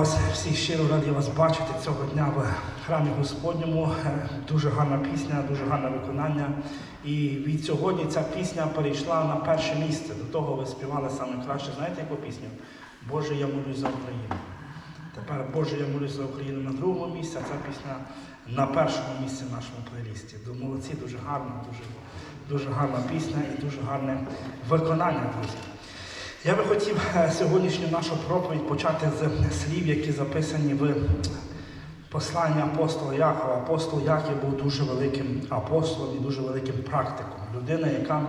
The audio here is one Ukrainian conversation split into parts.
вас всіх щиро радий вас бачити цього дня в храмі Господньому. Е, Дуже гарна пісня, дуже гарне виконання. І від сьогодні ця пісня перейшла на перше місце. До того ви співали саме краще. Знаєте яку пісню? Боже, я молюсь за Україну. Тепер Боже, я молюсь за Україну на другому місці, а ця пісня на першому місці в нашому плейлісті. Молодці, дуже гарна, дуже, дуже гарна пісня і дуже гарне виконання, друзі. Я би хотів е, сьогоднішню нашу проповідь почати з слів, які записані в посланні апостола Якова. Апостол Яків був дуже великим апостолом і дуже великим практиком. Людина, яка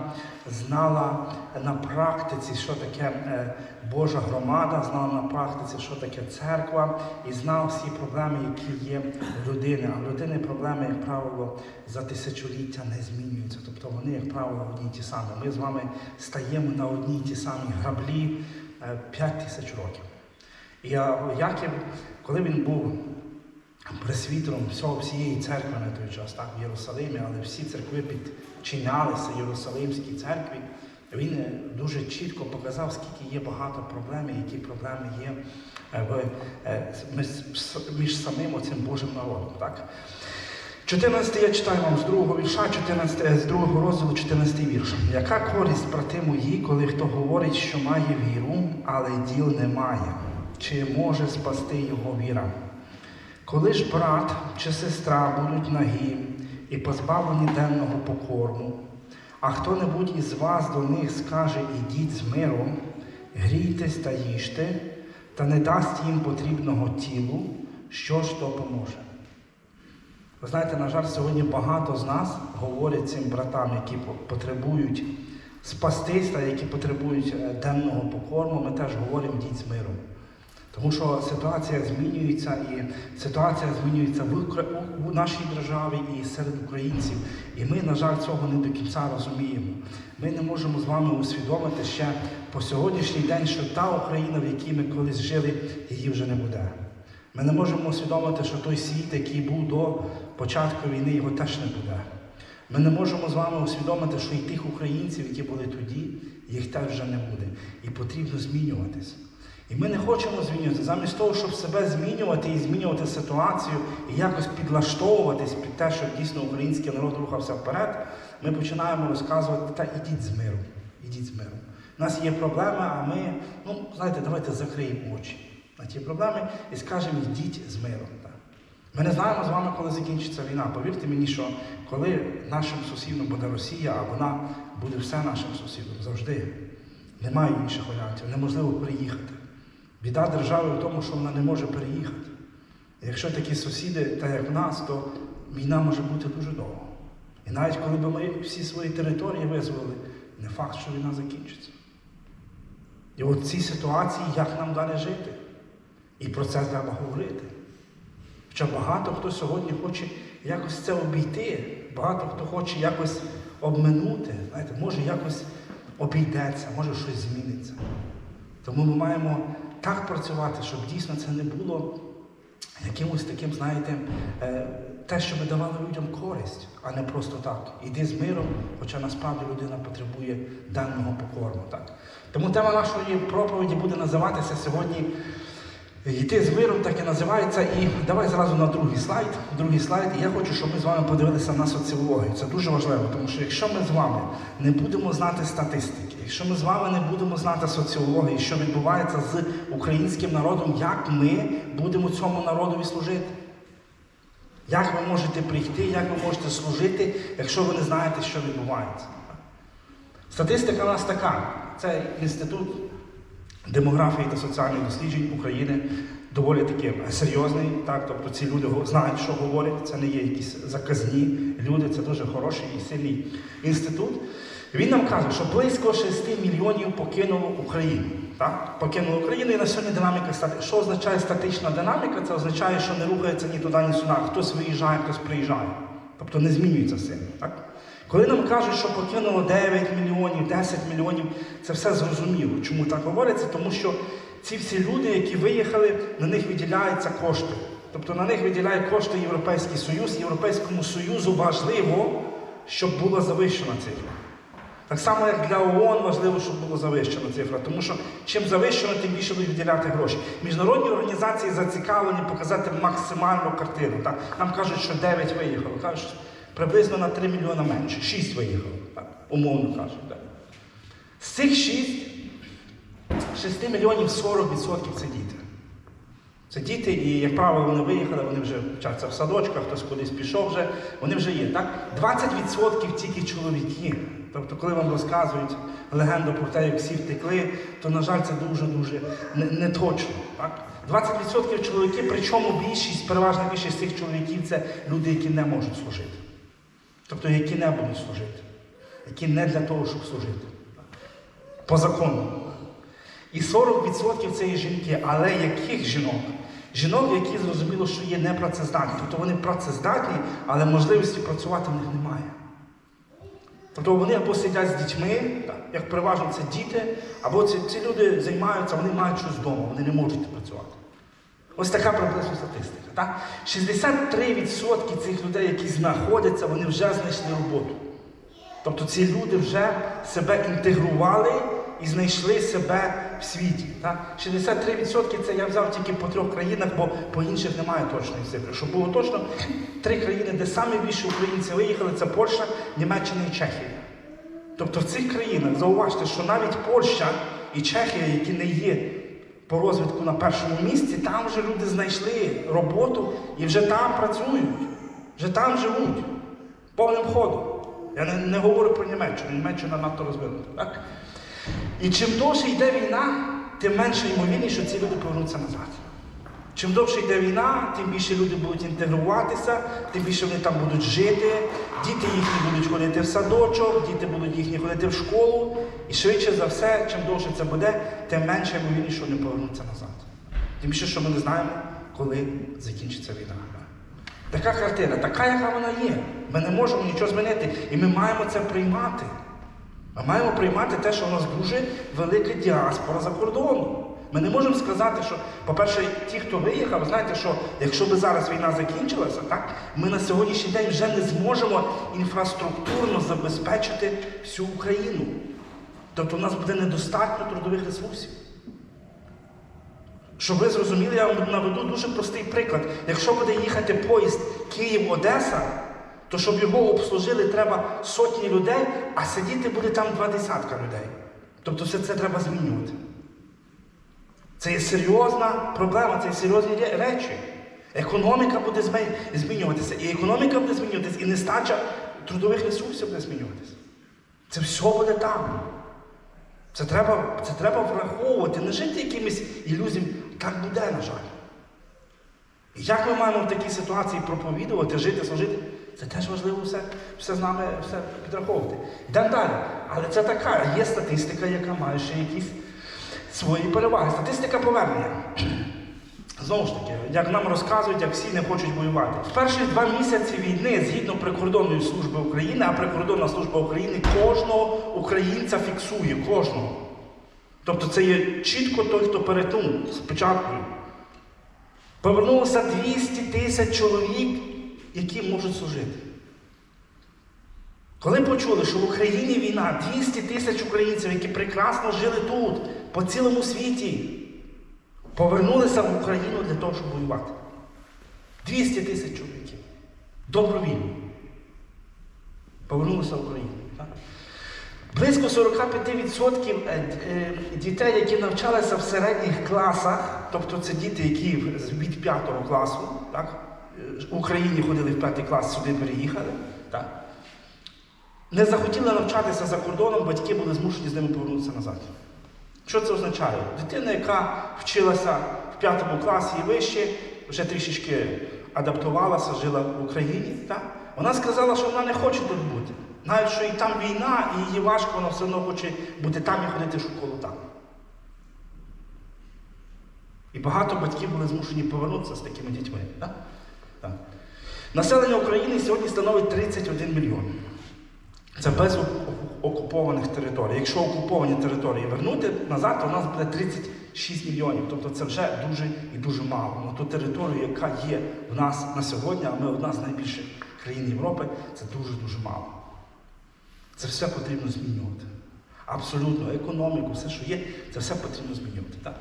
знала на практиці, що таке е, Божа громада, знала на практиці, що таке церква, і знав всі проблеми, які є в людини. А в людини проблеми, як правило, за тисячоліття не змінюються. Тобто вони, як правило, одні ті самі. Ми з вами стаємо на одній ті самі граблі 5 тисяч років. І Яків, коли він був пресвітером всього, всієї церкви на той час, так, в Єрусалимі, але всі церкви підчинялися Єрусалимській церкві, він дуже чітко показав, скільки є багато проблем, і які проблеми є між, самим оцим Божим народом. Так? 14 я читаю вам з другого вірша, 14, е, з другого розділу, 14 вірш. Яка користь, брати мої, коли хто говорить, що має віру, але діл не має? Чи може спасти його віра? Коли ж брат чи сестра будуть нагі і позбавлені денного покорму, а хто-небудь із вас до них скаже ідіть з миром, грійтесь та їжте, та не дасть їм потрібного тілу, що ж то поможе? Ви знаєте, на жаль, сьогодні багато з нас говорять цим братам, які потребують спастись та які потребують е, денного покорму, ми теж говоримо йдіть з миром. Тому що ситуація змінюється, і ситуація змінюється в, нашій державі і серед українців. І ми, на жаль, цього не до кінця розуміємо. Ми не можемо з вами усвідомити ще по сьогоднішній день, що та Україна, в якій ми колись жили, її вже не буде. Ми не можемо усвідомити, що той світ, який був до початку війни, його теж не буде. Ми не можемо з вами усвідомити, що і тих українців, які були тоді, їх теж вже не буде. І потрібно змінюватись. І ми не хочемо змінюватися. Замість того, щоб себе змінювати і змінювати ситуацію, і якось підлаштовуватись під те, щоб дійсно український народ рухався вперед, ми починаємо розказувати, та ідіть з миром, ідіть з миром. У нас є проблеми, а ми, ну, знаєте, давайте закриємо очі на ті проблеми і скажемо, йдіть з миром. Ми не знаємо з вами, коли закінчиться війна. Повірте мені, що коли нашим сусідом буде Росія, а вона буде все нашим сусідом завжди. Немає інших варіантів, неможливо переїхати. Біда держави в тому, що вона не може переїхати. Якщо такі сусіди, так як в нас, то війна може бути дуже довго. І навіть коли б ми всі свої території визволили, не факт, що війна закінчиться. І от цій ситуації, як нам далі жити? І про це треба говорити. Хоча багато хто сьогодні хоче якось це обійти, багато хто хоче якось обминути, знаєте, може якось обійдеться, може щось зміниться. Тому ми маємо так працювати, щоб дійсно це не було якимось таким, знаєте, е, те, що ми давали людям користь, а не просто так. Іди з миром, хоча насправді людина потребує даного покорму. Так? Тому тема нашої проповіді буде називатися сьогодні Йти з миром так і називається. І давай зразу на другий слайд. Другий слайд. І я хочу, щоб ми з вами подивилися на соціологію. Це дуже важливо, тому що якщо ми з вами не будемо знати статистики, якщо ми з вами не будемо знати соціології, що відбувається з українським народом, як ми будемо цьому народові служити? Як ви можете прийти, як ви можете служити, якщо ви не знаєте, що відбувається? Статистика у нас така. Це інститут демографії та соціальних досліджень України доволі таки серйозний. Так? Тобто ці люди знають, що говорять, це не є якісь заказні люди, це дуже хороший і сильний інститут. Він нам каже, що близько 6 мільйонів покинуло Україну. Так? Покинуло Україну і на сьогодні динаміка стати. Що означає статична динаміка? Це означає, що не рухається ні туди, ні сюди. Хтось виїжджає, хтось приїжджає. Тобто не змінюється сильно. Так? Коли нам кажуть, що покинуло 9 мільйонів, 10 мільйонів, це все зрозуміло. Чому так говориться? Тому що ці всі люди, які виїхали, на них виділяються кошти. Тобто на них виділяє кошти Європейський Союз. Європейському Союзу важливо, щоб була завищена цифра. Так само, як для ООН важливо, щоб була завищена цифра, тому що чим завищено, тим більше будуть виділяти гроші. Міжнародні організації зацікавлені показати максимальну картину. Так? Нам кажуть, що 9 виїхало, кажуть, приблизно на 3 мільйона менше, 6 виїхало, так? умовно кажуть. Так? З цих 6, 6 мільйонів 40% це діти. Це діти, і, як правило, вони виїхали, вони вже вчаться в садочках, хтось кудись пішов вже, вони вже є. Так? 20% тільки чоловіки. Тобто, коли вам розказують легенду про те, як всі втекли, то, на жаль, це дуже-дуже не, не. Так? 20% чоловіки, причому більшість, переважна більшість цих чоловіків це люди, які не можуть служити. Тобто, які не будуть служити, які не для того, щоб служити. По закону. І 40% це є жінки, але яких жінок? Жінок, які зрозуміло, що є непрацездатні. Тобто вони працездатні, але можливості працювати в них немає. Тобто вони або сидять з дітьми, як переважно це діти, або ці, ці люди займаються, вони мають щось вдома, вони не можуть працювати. Ось така приблизна статистика. Так? 63% цих людей, які знаходяться, вони вже знайшли роботу. Тобто ці люди вже себе інтегрували і знайшли себе в світі. Так? 63% це я взяв тільки по трьох країнах, бо по інших немає точної цифри. Щоб було точно, три країни, де саме більше українців виїхали, це Польща, Німеччина і Чехія. Тобто в цих країнах зауважте, що навіть Польща і Чехія, які не є по розвитку на першому місці, там вже люди знайшли роботу і вже там працюють, вже там живуть повним ходом. Я не, не говорю про Німеччину, Німеччина надто розвинута. Так? І чим довше йде війна, тим менше ймовірність, що ці люди повернуться назад. Чим довше йде війна, тим більше люди будуть інтегруватися, тим більше вони там будуть жити, діти їхні будуть ходити в садочок, діти будуть їхні ходити в школу. І швидше за все, чим довше це буде, тим менше ймовірність, що вони повернуться назад. Тим більше, що ми не знаємо, коли закінчиться війна. Така картина, така, яка вона є. Ми не можемо нічого змінити, і ми маємо це приймати. Ми маємо приймати те, що у нас дуже велика діаспора за кордоном. Ми не можемо сказати, що, по-перше, ті, хто виїхав, знаєте, що якщо би зараз війна закінчилася, так, ми на сьогоднішній день вже не зможемо інфраструктурно забезпечити всю Україну. Тобто в нас буде недостатньо трудових ресурсів. Щоб ви зрозуміли, я вам наведу дуже простий приклад. Якщо буде їхати поїзд Київ-Одеса, то щоб його обслужили, треба сотні людей, а сидіти буде там два десятка людей. Тобто все це треба змінювати. Це є серйозна проблема, це є серйозні речі. Економіка буде змінюватися, і економіка буде змінюватися, і нестача трудових ресурсів буде змінюватися. Це все буде там. Це треба, це треба враховувати, не жити якимись ілюзіями. Так буде, на жаль. І як ми маємо в такій ситуації проповідувати, жити, служити, це теж важливо все, все з нами все підраховувати. Йдемо далі. Але це така, є статистика, яка має ще якісь свої переваги. Статистика повернення. Знову ж таки, як нам розказують, як всі не хочуть воювати. В перші два місяці війни, згідно прикордонної служби України, а прикордонна служба України кожного українця фіксує, кожного. Тобто це є чітко той, хто перетнув спочатку. Повернулося 200 тисяч чоловік, які можуть служити. Коли почули, що в Україні війна 200 тисяч українців, які прекрасно жили тут, по цілому світі, повернулися в Україну для того, щоб воювати. 200 тисяч чоловіків. Добровільно. Повернулися в Україну. Близько 45% е, е, дітей, які навчалися в середніх класах, тобто це діти, які від 5 класу, так? В Україні ходили в 5 клас, сюди переїхали. Так? Не захотіли навчатися за кордоном, батьки були змушені з ними повернутися назад. Що це означає? Дитина, яка вчилася в п'ятому класі і вище, вже трішечки адаптувалася, жила в Україні, так? вона сказала, що вона не хоче тут бути. Навіть що і там війна, і їй важко, вона все одно хоче бути там і ходити в школу там. І багато батьків були змушені повернутися з такими дітьми. Так? Так. Населення України сьогодні становить 31 мільйон. Це без окупованих територій. Якщо окуповані території вернути назад, то у нас буде 36 мільйонів. Тобто це вже дуже і дуже мало. На ту територію, яка є в нас на сьогодні, а ми одна з найбільших країн Європи, це дуже-дуже мало. Це все потрібно змінювати. Абсолютно, економіку, все, що є, це все потрібно змінювати. Так?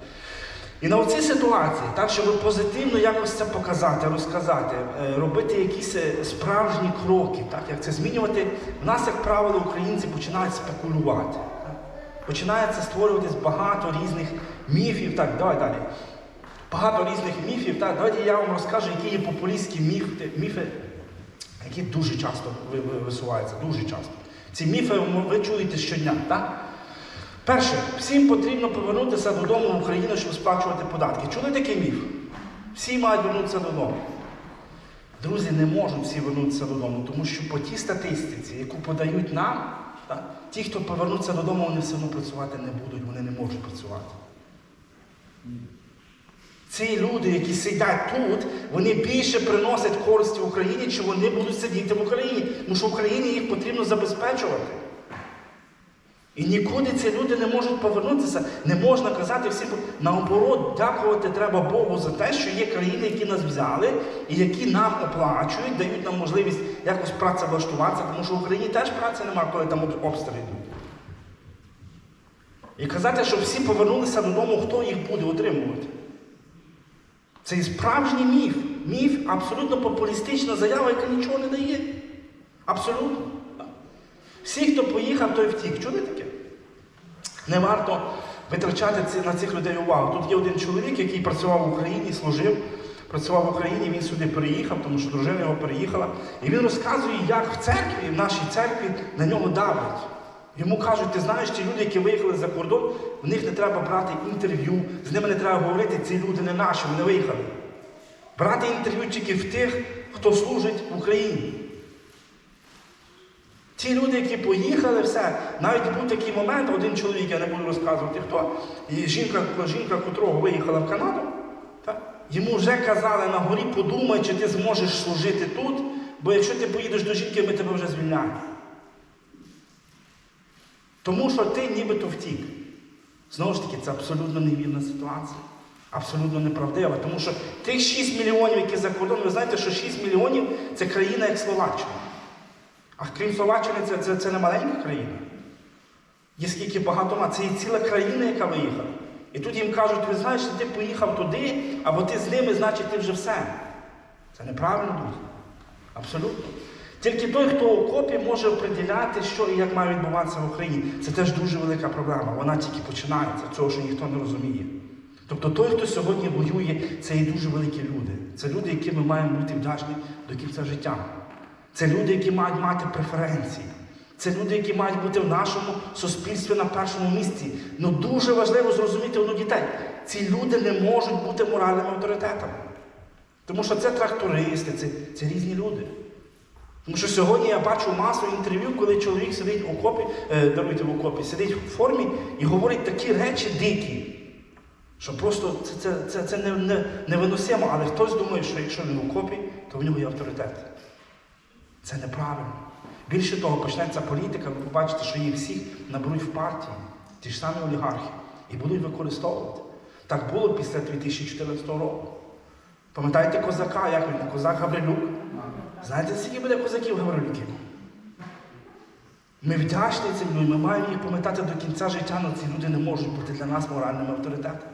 І на цій ситуації, так, щоб позитивно якось це показати, розказати, е, робити якісь е, справжні кроки, так, як це змінювати, в нас, як правило, українці починають спекулювати. Починається створюватись багато різних міфів. Так, давай далі. Багато різних міфів. Так, давайте я вам розкажу, які є популістські міфи, міфи які дуже часто ви- ви- висуваються, дуже часто. Ці міфи ви чуєте щодня, так? Перше, всім потрібно повернутися додому в Україну, щоб сплачувати податки. Чули такий міф? Всі мають вернутися додому. Друзі, не можуть всі вернутися додому, тому що по тій статистиці, яку подають нам, так, ті, хто повернуться додому, вони все одно працювати не будуть, вони не можуть працювати. Ці люди, які сидять тут, вони більше приносять користі Україні, чи вони будуть сидіти в Україні. Тому що в Україні їх потрібно забезпечувати. І нікуди ці люди не можуть повернутися. Не можна казати всім. Наоборот, дякувати треба Богу за те, що є країни, які нас взяли, і які нам оплачують, дають нам можливість якось працевлаштуватися, тому що в Україні теж праці немає, коли там обстріли. І казати, що всі повернулися додому, хто їх буде отримувати. Це і справжній міф. Міф абсолютно популістична заява, яка нічого не дає. Абсолютно. Всі, хто поїхав, той втік. Чули таке? Не варто витрачати на цих людей увагу. Тут є один чоловік, який працював в Україні, служив, працював в Україні, він сюди переїхав, тому що дружина його переїхала. І він розказує, як в церкві, в нашій церкві на нього давлять. Йому кажуть, ти знаєш, ті люди, які виїхали за кордон, в них не треба брати інтерв'ю, з ними не треба говорити, ці люди не наші, вони виїхали. Брати інтерв'ю тільки в тих, хто служить в Україні. Ті люди, які поїхали, все. Навіть був такий момент, один чоловік, я не буду розказувати хто, і жінка, жінка котрого виїхала в Канаду, так, йому вже казали на горі, подумай, чи ти зможеш служити тут, бо якщо ти поїдеш до жінки, ми тебе вже звільняємо. Тому що ти нібито втік. Знову ж таки, це абсолютно невірна ситуація. Абсолютно неправдива. Тому що тих 6 мільйонів, які за кордоном, ви знаєте, що 6 мільйонів це країна як Словаччина. А крім Словаччини, це, це, це не маленька країна. Є скільки багато ма. Це є ціла країна, яка виїхала. І тут їм кажуть, ви знаєш, ти поїхав туди, або ти з ними, значить ти вже все. Це неправильно, друзі. Абсолютно. Тільки той, хто в окопі, може оприділяти, що і як має відбуватися в Україні. Це теж дуже велика проблема. Вона тільки починається, цього що ніхто не розуміє. Тобто той, хто сьогодні воює, це і дуже великі люди. Це люди, яким ми маємо бути вдячні до кінця життя. Це люди, які мають мати преференції. Це люди, які мають бути в нашому суспільстві на першому місці. Ну дуже важливо зрозуміти одну дітей. Ці люди не можуть бути моральними авторитетами. Тому що це трактористи, це, це різні люди. Тому що сьогодні я бачу масу інтерв'ю, коли чоловік сидить в окопі, е, в окопі, сидить в формі і говорить такі речі дикі, що просто це, це, це, це не, не, але хтось думає, що якщо він в окопі, то в нього є авторитет. Це неправильно. Більше того, почнеться політика, ви побачите, що їх всіх наберуть в партії, ті ж самі олігархи, і будуть використовувати. Так було після 2014 року. Пам'ятаєте козака, як він? Козак Гаврилюк? Знаєте, скільки буде козаків Гаврилюків? Ми вдячні цим людям, ми маємо їх пам'ятати до кінця життя, але ці люди не можуть бути для нас моральними авторитетами.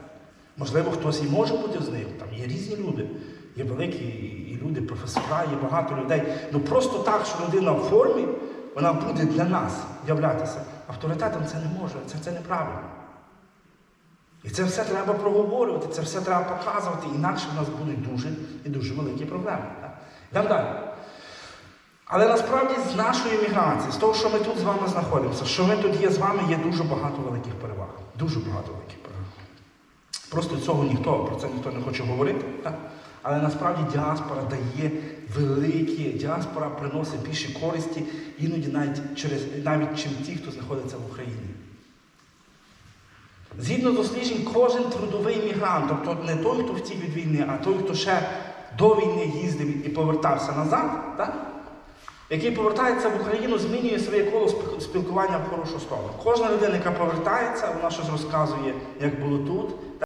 Можливо, хтось і може бути з них, там є різні люди. Є великі і люди, професора, є багато людей. Ну просто так, що людина в формі, вона буде для нас являтися авторитетом, це не може, це, це неправильно. І це все треба проговорювати, це все треба показувати, інакше в нас будуть дуже і дуже великі проблеми. Йдемо далі. Але насправді з нашої міграції, з того, що ми тут з вами знаходимося, що ми тут є з вами, є дуже багато великих переваг. Дуже багато великих переваг. Просто цього ніхто, про це ніхто не хоче говорити. Так? Але насправді діаспора дає великі, діаспора приносить більше користі, іноді навіть через навіть чим ті, хто знаходиться в Україні. Згідно досліджень, кожен трудовий мігрант, тобто не той, хто втік від війни, а той, хто ще до війни їздив і повертався назад, так? який повертається в Україну, змінює своє коло спілкування в хорошу сторону. Кожна людина, яка повертається, вона щось розказує, як було тут.